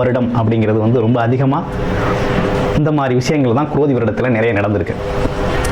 வருடம் அப்படிங்கிறது வந்து ரொம்ப அதிகமாக இந்த மாதிரி விஷயங்கள் தான் குரோதி வருடத்தில் நிறைய நடந்திருக்கு.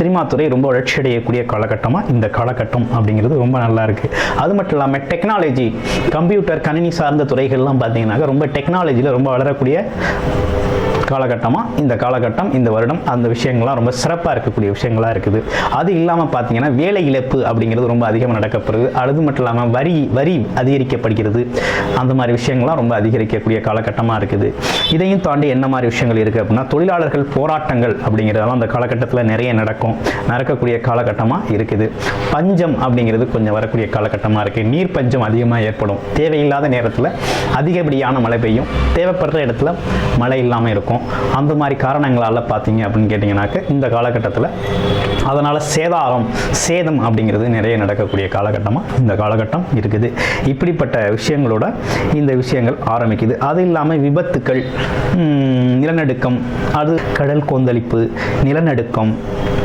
சினிமா துறை ரொம்ப வளர்ச்சி அடையக்கூடிய காலகட்டமாக இந்த காலகட்டம் அப்படிங்கிறது ரொம்ப நல்லா இருக்குது அது மட்டும் இல்லாமல் டெக்னாலஜி கம்ப்யூட்டர் கணினி சார்ந்த துறைகள்லாம் பார்த்தீங்கன்னாக்கா ரொம்ப டெக்னாலஜியில் ரொம்ப வளரக்கூடிய காலகட்டமாக இந்த காலகட்டம் இந்த வருடம் அந்த விஷயங்கள்லாம் ரொம்ப சிறப்பாக இருக்கக்கூடிய விஷயங்களாக இருக்குது. அது இல்லாமல் பார்த்தீங்கன்னா வேலை இழப்பு அப்படிங்கிறது ரொம்ப அதிகமாக நடக்கப்படுது. அது மட்டும் இல்லாமல் வரி வரி அதிகரிக்கப்படுகிறது. அந்த மாதிரி விஷயங்கள்லாம் ரொம்ப அதிகரிக்கக்கூடிய காலகட்டமாக இருக்குது. இதையும் தாண்டி என்ன மாதிரி விஷயங்கள் இருக்குது அப்படின்னா தொழிலாளர்கள் போராட்டங்கள் அப்படிங்கிறதெல்லாம் அந்த காலகட்டத்தில் நிறைய நடக்கும். நடக்கக்கூடிய காலகட்டமாக இருக்குது. பஞ்சம் அப்படிங்கிறது கொஞ்சம் வரக்கூடிய காலகட்டமாக இருக்குது நீர் பஞ்சம் அதிகமாக ஏற்படும். தேவையில்லாத நேரத்தில் அதிகப்படியான மழை பெய்யும். தேவைப்படுற இடத்துல மழை இல்லாமல் இருக்கும். அந்த மாதிரி காரணங்களால் பார்த்தீங்க அப்படின்னு கேட்டிங்கனாக்க இந்த காலகட்டத்தில் அதனால் சேதாரம் சேதம் அப்படிங்கிறது நிறைய நடக்கக்கூடிய காலகட்டமாக இந்த காலகட்டம் இருக்குது. இப்படிப்பட்ட விஷயங்களோட இந்த விஷயங்கள் ஆரம்பிக்குது. அது இல்லாமல் விபத்துக்கள் நிலநடுக்கம் அது கடல் கொந்தளிப்பு நிலநடுக்கம்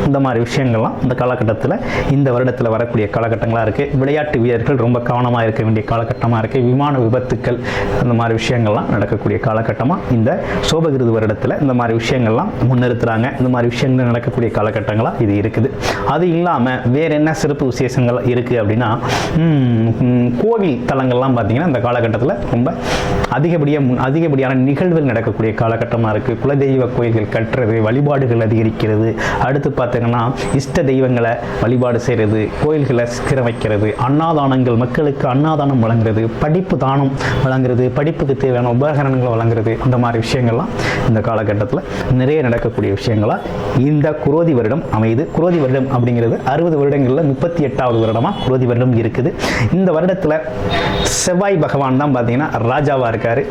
இந்த மாதிரி விஷயங்கள்லாம் இந்த காலகட்டத்தில் இந்த வருடத்தில் வரக்கூடிய காலகட்டங்களாக இருக்குது விளையாட்டு வீரர்கள் ரொம்ப கவனமாக இருக்க வேண்டிய காலகட்டமாக இருக்குது விமான விபத்துக்கள் அந்த மாதிரி விஷயங்கள்லாம் நடக்கக்கூடிய காலகட்டமாக இந்த சோபகிருது வருடத்தில் இந்த மாதிரி விஷயங்கள்லாம் முன்னிறுத்துறாங்க. இந்த மாதிரி விஷயங்கள் நடக்கக்கூடிய காலகட்டங்களாக இது இருக்குது. அது இல்லாமல் வேறு என்ன சிறப்பு விசேஷங்கள் இருக்குது அப்படின்னா கோவில் தலங்கள்லாம் பார்த்தீங்கன்னா இந்த காலகட்டத்தில் ரொம்ப அதிகப்படியாக முன் அதிகப்படியான நிகழ்வுகள் நடக்கக்கூடிய காலகட்டமாக இருக்குது குலதெய்வ கோயில்கள் கட்டுறது வழிபாடுகள் அதிகரிக்கிறது. அடுத்து பார்த்தீங்கன்னா இஷ்ட தெய்வங்களை வழிபாடு செய்கிறது கோயில்களை சிக்கிர வைக்கிறது அன்னதானங்கள் மக்களுக்கு அன்னாதானம் வழங்குறது படிப்பு தானம் வழங்குறது படிப்புக்கு தேவையான உபகரணங்களை வழங்குறது அந்த மாதிரி விஷயங்கள்லாம் இந்த காலகட்டத்தில் நிறைய நடக்கக்கூடிய விஷயங்களா இந்த குரோதி வருடம் அமையுது. குரோதி வருடம் அப்படிங்கிறது அறுபது வருடங்களில் முப்பத்தி எட்டாவது வருடமாக குரோதி வருடம் இருக்குது. இந்த வருடத்தில் செவ்வாய் பகவான் தான் பார்த்தீங்கன்னா ராஜாவாக இருக்கார்.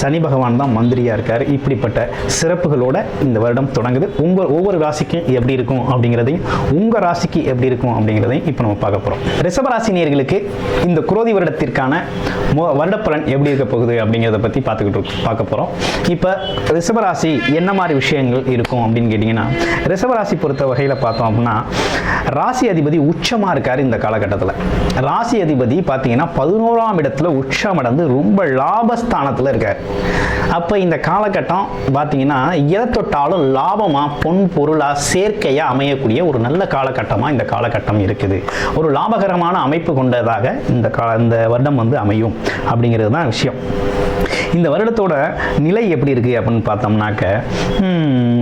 சனி பகவான் தான் மந்திரியாக இருக்கார். இப்படிப்பட்ட சிறப்புகளோட இந்த வருடம் தொடங்குது. உங்கள் ஒவ்வொரு ராசிக்கும் எப்படி இருக்கும்? இருக்கும் அப்படிங்கிறதையும் உங்கள் ராசிக்கு எப்படி இருக்கும் அப்படிங்கிறதையும் இப்போ நம்ம பார்க்க போகிறோம் ரிஷபராசினியர்களுக்கு இந்த குரோதி வருடத்திற்கான மொ- வருடப்பலன் எப்படி இருக்க போகுது அப்படிங்கிறத பற்றி பார்த்துக்கிட்டு பார்க்க போகிறோம் இப்போ ரிஷபராசி என்ன மாதிரி விஷயங்கள் இருக்கும் அப்படின்னு கேட்டிங்கன்னா ரிஷபராசி பொறுத்த வகையில் பார்த்தோம் அப்படின்னா ராசி அதிபதி உச்சமாக இருக்கார் இந்த காலகட்டத்தில். ராசி அதிபதி பார்த்தீங்கன்னா பதினோராம் இடத்துல உச்சமடைந்து ரொம்ப லாபஸ்தானத்தில் இருக்கார். அப்போ இந்த காலகட்டம் பார்த்தீங்கன்னா எதை தொட்டாலும் லாபமாக பொன் பொருளாக சேர்க்கையாக அமையக்கூடிய ஒரு நல்ல காலகட்டமாக இந்த காலகட்டம் இருக்குது. ஒரு லாபகரமான அமைப்பு கொண்டதாக இந்த கா இந்த வருடம் வந்து அமையும் அப்படிங்கிறது தான் விஷயம். இந்த வருடத்தோட நிலை எப்படி இருக்கு அப்படின்னு பார்த்தோம்னாக்க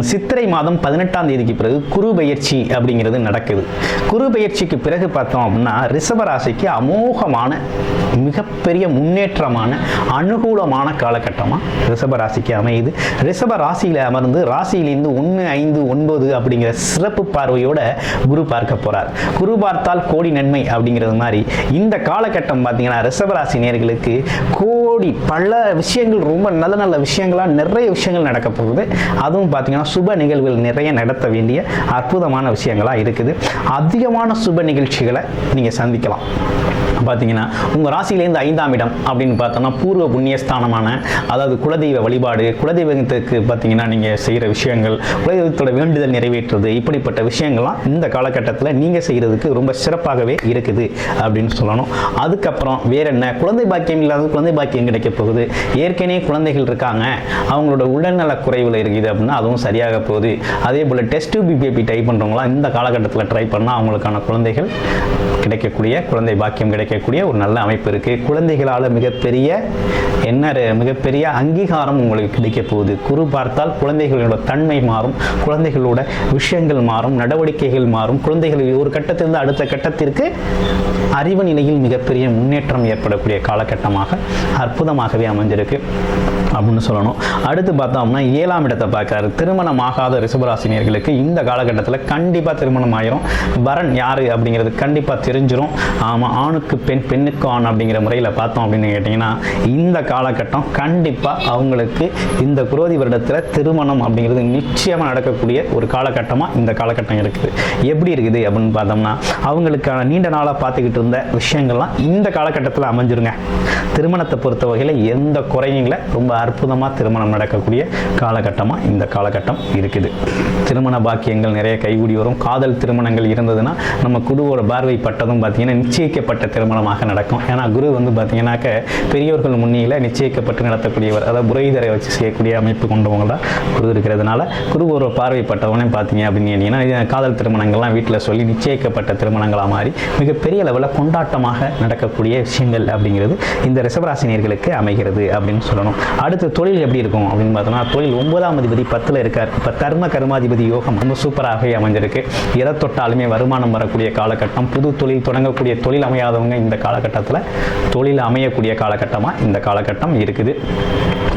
சித்திரை மாதம் பதினெட்டாம் தேதிக்கு பிறகு குரு பயிற்சி அப்படிங்கிறது நடக்குது. குரு பயிற்சிக்கு பிறகு பார்த்தோம் அப்படின்னா ரிஷபராசிக்கு அமோகமான மிகப்பெரிய முன்னேற்றமான அனுகூலமான காலகட்டமாக ரிஷபராசிக்கு அமையுது. ரிஷப ராசியில் அமர்ந்து ராசியிலிருந்து ஒன்று ஐந்து ஒன்பது அப்படிங்கிற சிறப்பு பார்வையோட குரு பார்க்க போறார். குரு பார்த்தால் கோடி நன்மை அப்படிங்கிறது மாதிரி இந்த காலகட்டம் பார்த்தீங்கன்னா ரிஷபராசி நேர்களுக்கு கோடி பல விஷயங்கள் ரொம்ப நல்ல நல்ல விஷயங்களாக நிறைய விஷயங்கள் நடக்க போகுது. அதுவும் பார்த்தீங்கன்னா சுப நிகழ்வுகள் நிறைய நடத்த வேண்டிய அற்புதமான விஷயங்களாக இருக்குது. அதிகமான சுப நிகழ்ச்சிகளை நீங்கள் சந்திக்கலாம். பார்த்தீங்கன்னா உங்கள் ராசியிலேருந்து ஐந்தாம் இடம் அப்படின்னு பார்த்தோம்னா பூர்வ புண்ணியஸ்தானமான அதாவது குலதெய்வ வழிபாடு குலதெய்வத்துக்கு பார்த்தீங்கன்னா நீங்கள் செய்கிற விஷயங்கள் குலதெய்வத்தோட வேண்டுதல் நிறைவேற்றுறது இப்படி இப்படிப்பட்ட விஷயங்கள்லாம் இந்த காலகட்டத்தில் நீங்கள் செய்கிறதுக்கு ரொம்ப சிறப்பாகவே இருக்குது அப்படின்னு சொல்லணும். அதுக்கப்புறம் வேற என்ன? குழந்தை பாக்கியம் இல்லாத குழந்தை பாக்கியம் கிடைக்க போகுது. ஏற்கனவே குழந்தைகள் இருக்காங்க. அவங்களோட உடல்நல குறைவில் இருக்குது அப்படின்னா அதுவும் சரியாக போகுது. அதே போல் டெஸ்ட் பிபிபி ட்ரை பண்ணுறவங்களாம் இந்த காலகட்டத்தில் ட்ரை பண்ணால் அவங்களுக்கான குழந்தைகள் கிடைக்கக்கூடிய குழந்தை பாக்கியம் கிடைக்கக்கூடிய ஒரு நல்ல அமைப்பு இருக்குது குழந்தைகளால் மிகப்பெரிய என்ன மிகப்பெரிய அங்கீகாரம் உங்களுக்கு கிடைக்க போகுது. குரு பார்த்தால் குழந்தைகளோட தன்மை மாறும். குழந்தைகளோட விஷயங்கள் மாறும் நடவடிக்கைகள் மாறும் குழந்தைகள் ஒரு கட்டத்திலிருந்து அடுத்த கட்டத்திற்கு அறிவு நிலையில் மிகப்பெரிய முன்னேற்றம் ஏற்படக்கூடிய காலகட்டமாக அற்புதமாகவே அமைஞ்சிருக்கு. அப்படின்னு சொல்லணும். அடுத்து பார்த்தோம்னா ஏழாம் இடத்தை பார்க்குறாரு. திருமணம் ஆகாத ரிஷபராசினியர்களுக்கு இந்த காலகட்டத்தில் கண்டிப்பாக திருமணம் ஆயிரும். வரன் யார் அப்படிங்கிறது கண்டிப்பாக தெரிஞ்சிடும் ஆமாம் ஆணுக்கு பெண் பெண்ணுக்கு ஆண் அப்படிங்கிற முறையில் பார்த்தோம் அப்படின்னு கேட்டிங்கன்னா இந்த காலகட்டம் கண்டிப்பாக அவங்களுக்கு இந்த குரோதி வருடத்தில் திருமணம் அப்படிங்கிறது நிச்சயமாக நடக்கக்கூடிய ஒரு காலகட்டமாக இந்த காலகட்டம் இருக்குது. எப்படி இருக்குது அப்படின்னு பார்த்தோம்னா அவங்களுக்கான நீண்ட நாளாக பார்த்துக்கிட்டு இருந்த விஷயங்கள்லாம் இந்த காலகட்டத்தில் அமைஞ்சிருங்க. திருமணத்தை பொறுத்த வகையில் எந்த குறையும் ரொம்ப அற்புதமாக திருமணம் நடக்கக்கூடிய காலகட்டமாக இந்த காலகட்டம் இருக்குது. திருமண பாக்கியங்கள் நிறைய கைகூடி வரும். காதல் திருமணங்கள் இருந்ததுன்னா நம்ம குருவோட பார்வை பட்டதும் பார்த்தீங்கன்னா நிச்சயிக்கப்பட்ட திருமணமாக நடக்கும். ஏன்னா குரு வந்து பார்த்தீங்கன்னாக்க பெரியோர்கள் முன்னியில் நிச்சயிக்கப்பட்டு நடத்தக்கூடியவர். அதாவது புரைதரை வச்சு செய்யக்கூடிய அமைப்பு கொண்டவங்க தான் குரு இருக்கிறதுனால குருவோட பார்வை பார்த்தீங்க அப்படின்னு கேட்டிங்கன்னா காதல் திருமணங்கள்லாம் வீட்டில் சொல்லி நிச்சயிக்கப்பட்ட திருமணங்களாக மாறி மிகப்பெரிய அளவில் கொண்டாட்டமாக நடக்கக்கூடிய விஷயங்கள் அப்படிங்கிறது இந்த ரிசவராசினியர்களுக்கு அமைகிறது அப்படின்னு சொல்லணும். அடுத்து அடுத்து தொழில் எப்படி இருக்கும் அப்படின்னு பார்த்தோம்னா தொழில் ஒன்பதாம் அதிபதி பத்தில் இருக்கார். இப்போ கர்ம கர்மாதிபதி யோகம் ரொம்ப சூப்பராகவே அமைஞ்சிருக்கு. எதை தொட்டாலுமே வருமானம் வரக்கூடிய காலகட்டம் புது தொழில் தொடங்கக்கூடிய தொழில் அமையாதவங்க இந்த காலகட்டத்தில் தொழில் அமையக்கூடிய காலகட்டமாக இந்த காலகட்டம் இருக்குது.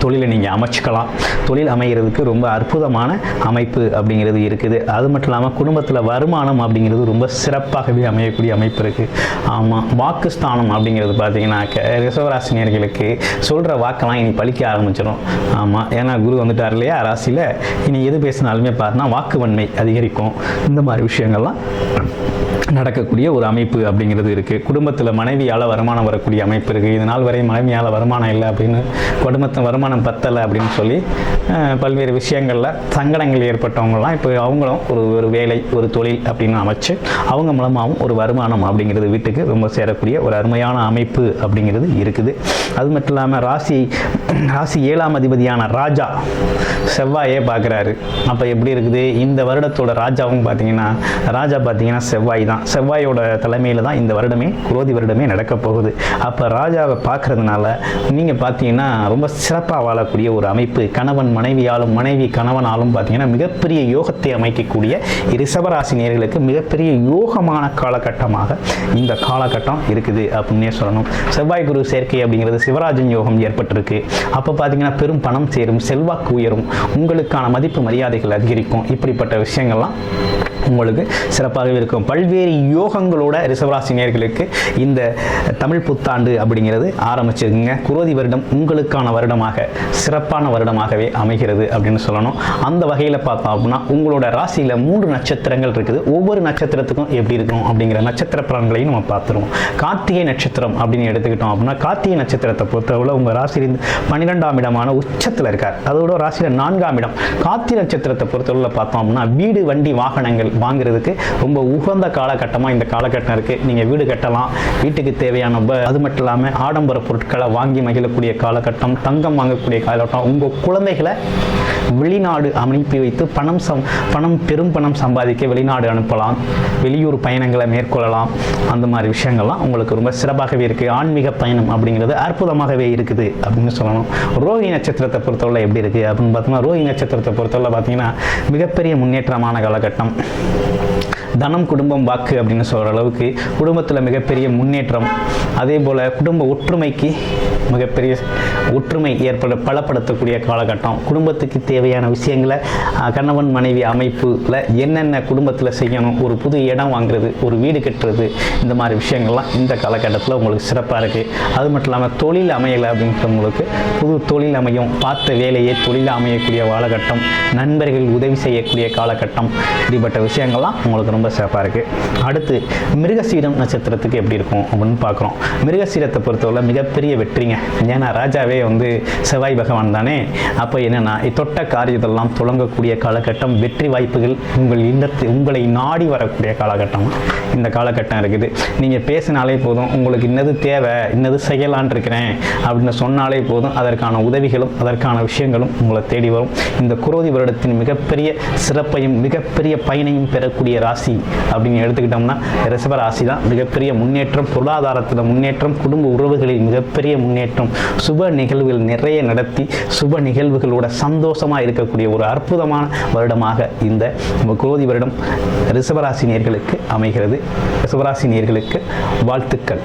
தொழிலை நீங்கள் அமைச்சுக்கலாம். தொழில் அமைகிறதுக்கு ரொம்ப அற்புதமான அமைப்பு அப்படிங்கிறது இருக்குது. அது மட்டும் இல்லாமல் குடும்பத்தில் வருமானம் அப்படிங்கிறது ரொம்ப சிறப்பாகவே அமையக்கூடிய அமைப்பு இருக்குது ஆமாம் வாக்குஸ்தானம் அப்படிங்கிறது பார்த்தீங்கன்னாக்க ரிசவராசினியர்களுக்கு சொல்கிற வாக்கெல்லாம் இனி பழிக்க பலிக்க ஆரம்பிச்சிடும் ஆமாம் ஏன்னா குரு வந்துட்டார் இல்லையா? ராசியில். இனி எது பேசினாலுமே பார்த்தா வாக்குவன்மை அதிகரிக்கும். இந்த மாதிரி விஷயங்கள்லாம் நடக்கக்கூடிய ஒரு அமைப்பு அப்படிங்கிறது இருக்குது குடும்பத்தில் மனைவியால் வருமானம் வரக்கூடிய அமைப்பு இருக்குது இது நாள் வரை மனைவியால் வருமானம் இல்லை அப்படின்னு குடும்பத்தில் வருமானம் பத்தலை அப்படின்னு சொல்லி பல்வேறு விஷயங்களில் சங்கடங்கள் ஏற்பட்டவங்கலாம் இப்போ அவங்களும் ஒரு ஒரு வேலை ஒரு தொழில் அப்படின்னு அமைச்சு அவங்க மூலமாகவும் ஒரு வருமானம் அப்படிங்கிறது வீட்டுக்கு ரொம்ப சேரக்கூடிய ஒரு அருமையான அமைப்பு அப்படிங்கிறது இருக்குது. அது மட்டும் இல்லாமல் ராசி ராசி ஏழாம் அதிபதியான ராஜா செவ்வாயே பார்க்குறாரு அப்போ எப்படி இருக்குது? இந்த வருடத்தோட ராஜாவும் பார்த்தீங்கன்னா ராஜா பார்த்தீங்கன்னா செவ்வாய் தான். செவ்வாயோட தலைமையில் தான் இந்த வருடமே குரோதி வருடமே நடக்க போகுது. அப்போ ராஜாவை பார்க்கறதுனால நீங்கள் பார்த்தீங்கன்னா ரொம்ப சிறப்பாக வாழக்கூடிய ஒரு அமைப்பு கணவன் மனைவியாலும் மனைவி கணவனாலும் பார்த்தீங்கன்னா மிகப்பெரிய யோகத்தை அமைக்கக்கூடிய ரிஷபராசி நேர்களுக்கு மிகப்பெரிய யோகமான காலகட்டமாக இந்த காலகட்டம் இருக்குது அப்படின்னே சொல்லணும். செவ்வாய் குரு சேர்க்கை அப்படிங்கிறது சிவராஜன் யோகம் ஏற்பட்டிருக்கு. அப்போ பார்த்தீங்கன்னா பெரும் பணம் சேரும் செல்வாக்கு உயரும் உங்களுக்கான மதிப்பு மரியாதைகள் அதிகரிக்கும். இப்படிப்பட்ட விஷயங்கள்லாம் உங்களுக்கு சிறப்பாகவே இருக்கும். பல்வேறு யோகங்களோட ரிஷபராசி இந்த தமிழ் புத்தாண்டு அப்படிங்கிறது ஆரம்பிச்சிருக்குங்க. குரோதி வருடம் உங்களுக்கான வருடமாக சிறப்பான வருடமாகவே அமைகிறது அப்படின்னு சொல்லணும். அந்த வகையில் பார்த்தோம் அப்படின்னா உங்களோட ராசியில் மூன்று நட்சத்திரங்கள் இருக்குது. ஒவ்வொரு நட்சத்திரத்துக்கும் எப்படி இருக்கும் அப்படிங்கிற நட்சத்திர பலன்களையும் நம்ம பார்த்துருவோம். கார்த்திகை நட்சத்திரம் அப்படின்னு எடுத்துக்கிட்டோம் அப்படின்னா கார்த்திகை நட்சத்திரத்தை பொறுத்தவரை உங்கள் ராசி பன்னிரெண்டாம் இடமான உச்சத்தில் இருக்கார். அதோட ராசியில் நான்காம் இடம். கார்த்திகை நட்சத்திரத்தை பொறுத்தவரை பார்த்தோம் அப்படின்னா வீடு வண்டி வாகனங்கள் வாங்குறதுக்கு ரொம்ப உகந்த காலகட்டமாக இந்த காலகட்டம் இருக்குது நீங்கள் வீடு கட்டலாம் வீட்டுக்கு தேவையான ப அது மட்டும் இல்லாமல் ஆடம்பர பொருட்களை வாங்கி மகிழக்கூடிய காலகட்டம் தங்கம் வாங்கக்கூடிய காலகட்டம் உங்கள் குழந்தைகளை வெளிநாடு அனுப்பி வைத்து பணம் சம் பணம் பெரும் பணம் சம்பாதிக்க வெளிநாடு அனுப்பலாம் வெளியூர் பயணங்களை மேற்கொள்ளலாம். அந்த மாதிரி விஷயங்கள்லாம் உங்களுக்கு ரொம்ப சிறப்பாகவே இருக்குது ஆன்மீக பயணம் அப்படிங்கிறது அற்புதமாகவே இருக்குது அப்படின்னு சொல்லணும். ரோஹி நட்சத்திரத்தை பொறுத்தவரை எப்படி இருக்குது அப்படின்னு பார்த்தோம்னா ரோஹி நட்சத்திரத்தை பொறுத்தவரை பார்த்தீங்கன்னா மிகப்பெரிய முன்னேற்றமான காலகட்டம். தனம் குடும்பம் வாக்கு அப்படின்னு சொல்கிற அளவுக்கு குடும்பத்தில் மிகப்பெரிய முன்னேற்றம். அதே போல் குடும்ப ஒற்றுமைக்கு மிகப்பெரிய ஒற்றுமை ஏற்பட பலப்படுத்தக்கூடிய காலகட்டம். குடும்பத்துக்கு தேவையான விஷயங்களை கணவன் மனைவி அமைப்பில் என்னென்ன குடும்பத்தில் செய்யணும் ஒரு புது இடம் வாங்குறது ஒரு வீடு கட்டுறது இந்த மாதிரி விஷயங்கள்லாம் இந்த காலகட்டத்தில் உங்களுக்கு சிறப்பாக இருக்குது அது மட்டும் இல்லாமல் தொழில் அமையலை அப்படின்றவங்களுக்கு புது தொழில் அமையும் பார்த்த வேலையே தொழில் அமையக்கூடிய காலகட்டம் நண்பர்கள் உதவி செய்யக்கூடிய காலகட்டம் இப்படிப்பட்ட விஷயங்கள்லாம் உங்களுக்கு ரொம்ப சிறப்பாக இருக்குது அடுத்து மிருகசீரம் நட்சத்திரத்துக்கு எப்படி இருக்கும் அப்படின்னு பார்க்குறோம். மிருகசீரத்தை பொறுத்தவரை மிகப்பெரிய வெற்றிங்க. ஏன்னா ராஜாவே வந்து செவ்வாய் பகவான் தானே? அப்போ என்னன்னா தொட்ட காரியத்தெல்லாம் துளங்கக்கூடிய காலகட்டம் வெற்றி வாய்ப்புகள் உங்கள் இல்லத்து உங்களை நாடி வரக்கூடிய காலகட்டம். இந்த காலகட்டம் இருக்குது. நீங்கள் பேசினாலே போதும் உங்களுக்கு இன்னது தேவை இன்னது செய்யலான் இருக்கிறேன் அப்படின்னு சொன்னாலே போதும் அதற்கான உதவிகளும் அதற்கான விஷயங்களும் உங்களை தேடி வரும். இந்த குரோதி வருடத்தின் மிகப்பெரிய சிறப்பையும் மிகப்பெரிய பயனையும் பெறக்கூடிய ராசி அப்படின்னு எடுத்துக்கிட்டோம்னா ரிசப ராசி தான் மிகப்பெரிய முன்னேற்றம் பொருளாதாரத்தில் முன்னேற்றம் குடும்ப உறவுகளில் மிகப்பெரிய முன்னேற்றம். சுப நிகழ்வுகள் நிறைய நடத்தி சுப நிகழ்வுகளோட சந்தோஷமாக இருக்கக்கூடிய ஒரு அற்புதமான வருடமாக இந்த குரோதி வருடம் ரிசவராசி நேர்களுக்கு அமைகிறது. ரிசவராசி நேர்களுக்கு வாழ்த்துக்கள்.